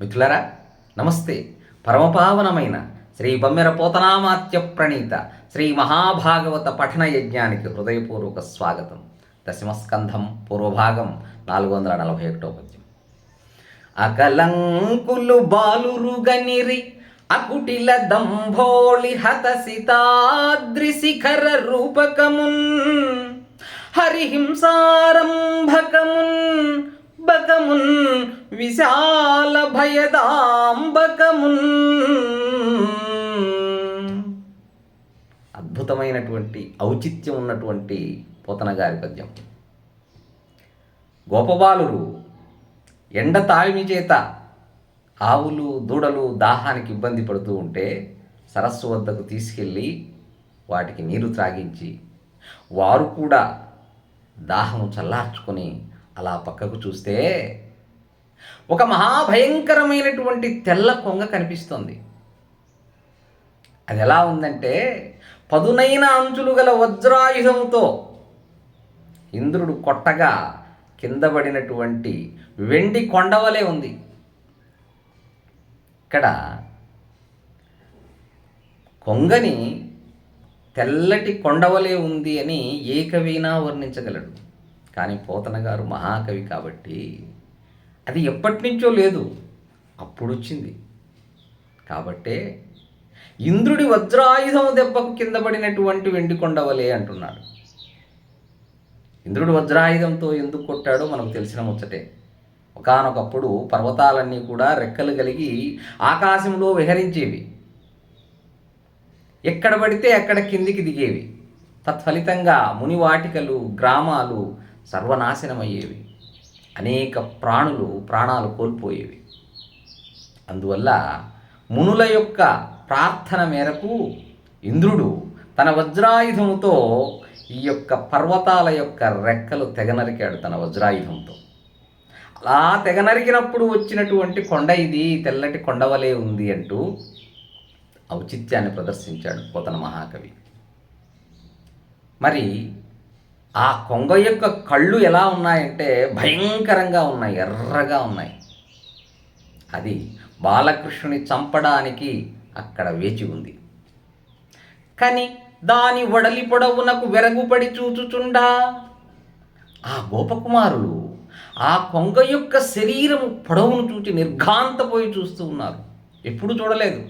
మిత్రులరా నమస్తే. పరమపావనమైన శ్రీ బమ్మెర పోతనామాత్య ప్రణీత శ్రీ మహాభాగవత పఠన యజ్ఞానికి హృదయపూర్వక స్వాగతం. దశమస్కంధం పూర్వభాగం నాలుగు వందల నలభై ఒకటో పద్యం. అకలంకులు బాలురుగనిరి అకుటిల దంభోళి హతసితాద్రి శిఖర రూపకమున్ హరిహింసారంభకమున్ బకమున్ విశాల భయదాంబకమున్. అద్భుతమైనటువంటి ఔచిత్యం ఉన్నటువంటి పోతన గారి పద్యం. గోపబాలురు ఎండ తాళిమి చేత ఆవులు దూడలు దాహానికి ఇబ్బంది పడుతూ ఉంటే సరస్సు వద్దకు తీసుకెళ్ళి వాటికి నీరు త్రాగించి వారు కూడా దాహం చల్లార్చుకొని అలా పక్కకు చూస్తే ఒక మహాభయంకరమైనటువంటి తెల్ల కొంగ కనిపిస్తోంది. అది ఎలా ఉందంటే పదునైన అంచులు గల వజ్రాయుధముతో ఇంద్రుడు కొట్టగా కింద పడినటువంటి వెండి కొండవలే ఉంది. ఇక్కడ కొంగని తెల్లటి కొండవలే ఉంది అని ఏకవీనా వర్ణించగలడు. కానీ పోతన గారు మహాకవి కాబట్టి అది ఎప్పటి నుంచో లేదు. అప్పుడు వచ్చింది కాబట్టే ఇంద్రుడి వజ్రాయుధం దెబ్బకు కింద పడినటువంటి వెండి కొండవలే అంటున్నాడు. ఇంద్రుడు వజ్రాయుధంతో ఎందుకు కొట్టాడో మనకు తెలిసిన ముచ్చటే. ఒకానొకప్పుడు పర్వతాలన్నీ కూడా రెక్కలు కలిగి ఆకాశంలో విహరించేవి. ఎక్కడ పడితే అక్కడ కిందికి దిగేవి. తత్ఫలితంగా మునివాటికలు గ్రామాలు సర్వనాశనమయ్యేవి. అనేక ప్రాణులు ప్రాణాలు కోల్పోయేవి. అందువల్ల మునుల యొక్క ప్రార్థన మేరకు ఇంద్రుడు తన వజ్రాయుధముతో ఈ యొక్క పర్వతాల యొక్క రెక్కలు తెగనరికాడు తన వజ్రాయుధంతో. అలా తెగనరికినప్పుడు వచ్చినటువంటి కొండ ఇది తెల్లటి కొండవలే ఉంది అంటూ ఔచిత్యాన్ని ప్రదర్శించాడు పోతన మహాకవి. మరి ఆ కొంగ యొక్క కళ్ళు ఎలా ఉన్నాయంటే భయంకరంగా ఉన్నాయి ఎర్రగా ఉన్నాయి. అది బాలకృష్ణుని చంపడానికి అక్కడ వేచి ఉంది. కానీ దాని వడలి పొడవునకు వెరగుపడి చూచుచుండా. ఆ గోపకుమారులు ఆ కొంగ యొక్క శరీరము పొడవును చూచి నిర్ఘాంతపోయి చూస్తూ ఉన్నారు. ఎప్పుడు చూడలేదు.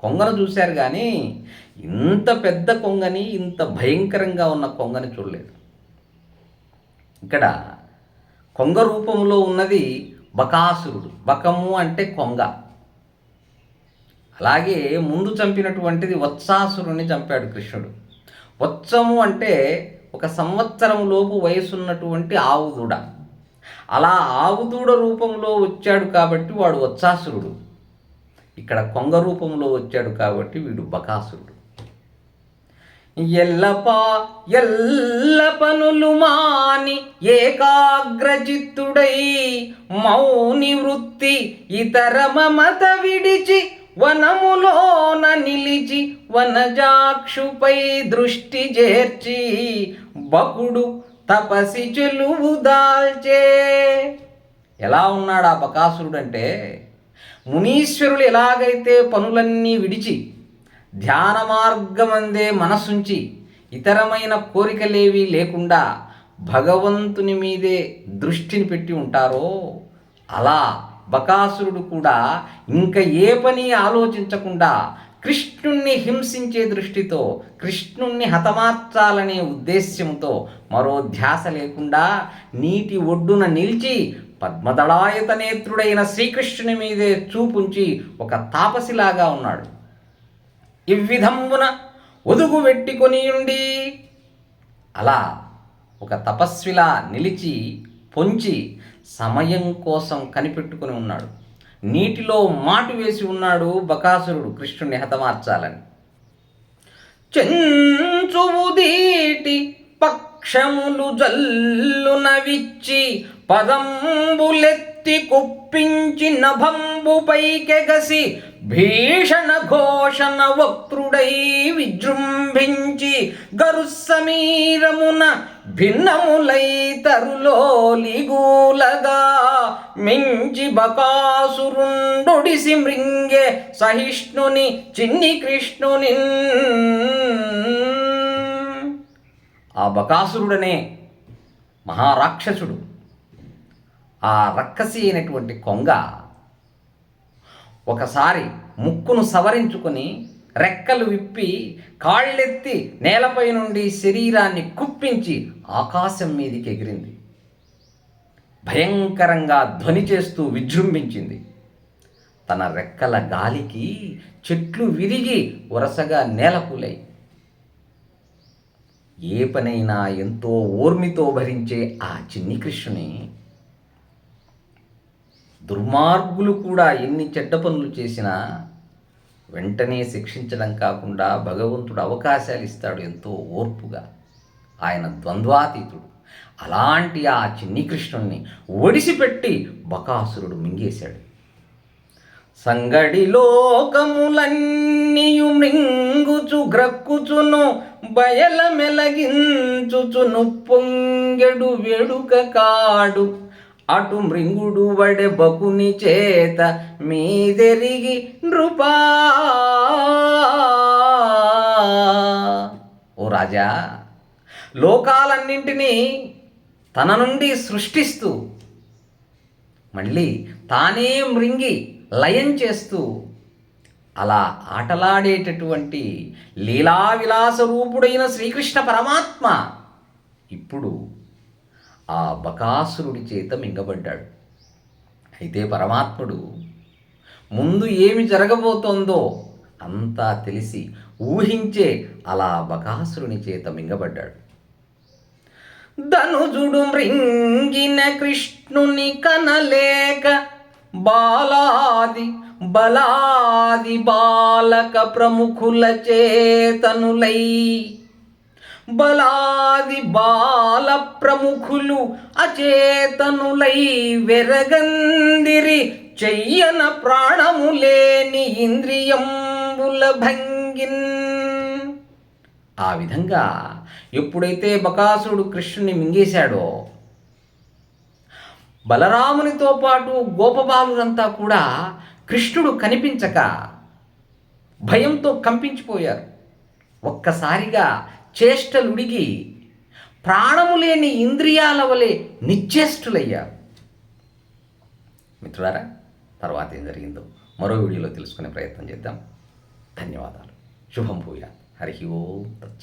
కొంగను చూశారు కానీ ఇంత పెద్ద కొంగని ఇంత భయంకరంగా ఉన్న కొంగని చూడలేదు. ఇక్కడ కొంగ రూపంలో ఉన్నది బకాసురుడు. బకము అంటే కొంగ. అలాగే ముందు చంపినటువంటిది వత్సాసురుని చంపాడు కృష్ణుడు. వత్సము అంటే ఒక సంవత్సరం లోపు వయసున్నటువంటి ఆవుదూడ. అలా ఆవుదూడ రూపంలో వచ్చాడు కాబట్టి వాడు వత్సాసురుడు. ఇక్కడ కొంగ రూపంలో వచ్చాడు కాబట్టి వీడు బకాసురుడు. ఎల్లపా ఎల్ల పనులు మాని ఏకాగ్రచిత్తుడై మౌని వృత్తి ఇతర మమత విడిచి వనములోన నిలిచి వనజాక్షుపై దృష్టి చేర్చి బకుడు తపసి చెలువు దాల్చే. ఎలా ఉన్నాడు ఆ బకాసురుడంటే మునీశ్వరులు ఎలాగైతే పనులన్నీ విడిచి ధ్యాన మార్గమందే మనసుంచి ఇతరమైన కోరికలేవి లేకుండా భగవంతుని మీదే దృష్టిని పెట్టి ఉంటారో అలా బకాసురుడు కూడా ఇంకా ఏ పని ఆలోచించకుండా కృష్ణుణ్ణి హింసించే దృష్టితో కృష్ణుణ్ణి హతమార్చాలనే ఉద్దేశ్యంతో మరో ధ్యాస లేకుండా నీటి ఒడ్డున నిలిచి పద్మదళాయత నేత్రుడైన శ్రీకృష్ణుని మీదే చూపుంచి ఒక తాపసిలాగా ఉన్నాడు. ఇవ్విధంబున ఒదుగు పెట్టుకొనియుండి అలా ఒక తపస్విలా నిలిచి పొంచి సమయం కోసం కనిపెట్టుకుని ఉన్నాడు. నీటిలో మాటు వేసి ఉన్నాడు బకాసురుడు కృష్ణుని హతమార్చాలని. చెంచువుదీటి పక్షములు జల్లునవిచ్చి పదంబులెత్తి కుప్పించి నభంబు పైకెగసి భీషణ ఘోషణ వక్రుడై విజృంభించి గరు సమీరమున భిన్నములై తరులోలిగూలగా మించి బకాసురుండొడిసి మృంగే సహిష్ణుని చిన్ని కృష్ణుని. ఆ బకాసురుడనే మహారాక్షసుడు. ఆ రక్కసి అయినటువంటి కొంగ ఒకసారి ముక్కును సవరించుకొని రెక్కలు విప్పి కాళ్ళెత్తి నేలపై నుండి శరీరాన్ని కుప్పించి ఆకాశం మీదికి ఎగిరింది. భయంకరంగా ధ్వని చేస్తూ విజృంభించింది. తన రెక్కల గాలికి చెట్లు విరిగి వరుసగా నేలకూలాయి. ఏ పనైనా ఎంతో ఓర్మితో భరించే ఆ చిన్ని కృష్ణుని దుర్మార్గులు కూడా ఎన్ని చెడ్డ పనులు చేసినా వెంటనే శిక్షించడం కాకుండా భగవంతుడు అవకాశాలు ఇస్తాడు ఎంతో ఓర్పుగా. ఆయన ద్వంద్వాతీతుడు. అలాంటి ఆ చిన్ని కృష్ణుణ్ణి ఒడిసిపెట్టి బకాసురుడు మింగేశాడు. సంగడి లోకములన్నీయు మృంగుచు గ్రక్కుచును బయల మెలగించుచును పొంగెడు వెడుక కాడు. అటు మృంగుడు వడె బకుని చేత మీదెరిగి నృపా. ఓ రాజా లోకాలన్నింటినీ తన నుండి సృష్టిస్తూ మళ్ళీ తానే మృంగి లయం చేస్తూ అలా ఆటలాడేటటువంటి లీలా విలాస రూపుడైన శ్రీకృష్ణ పరమాత్మ ఇప్పుడు ఆ బకాసురుడి చేత మింగబడ్డాడు. అయితే పరమాత్ముడు ముందు ఏమి జరగబోతోందో అంతా తెలిసి ఊహించే అలా బకాసురుని చేత మింగబడ్డాడు. ధనుజుడు మృంగిన కృష్ణుని కనలేక బాలాది బలాది బాలక ప్రముఖుల చేతనులై బలాది బాల ప్రముఖులు అచేతనులై వెరగందిరి చెయ్యన ప్రాణము లేని ఇంద్రియంబుల భంగిన్. ఆ విధంగా ఎప్పుడైతే బకాసురుడు కృష్ణుని మింగేశాడో బలరామునితో పాటు గోపబాలురంతా కూడా కృష్ణుడు కనిపించక భయంతో కంపించిపోయారు. ఒక్కసారిగా చేష్టలుడిగి ప్రాణము లేని ఇంద్రియాల వలె నిశ్చేష్టులయ్యారు మిత్రులారా తర్వాత ఏం జరిగిందో మరో వీడియోలో తెలుసుకునే ప్రయత్నం చేద్దాం. ధన్యవాదాలు. శుభం భూయా హరి ఓం తచ్చ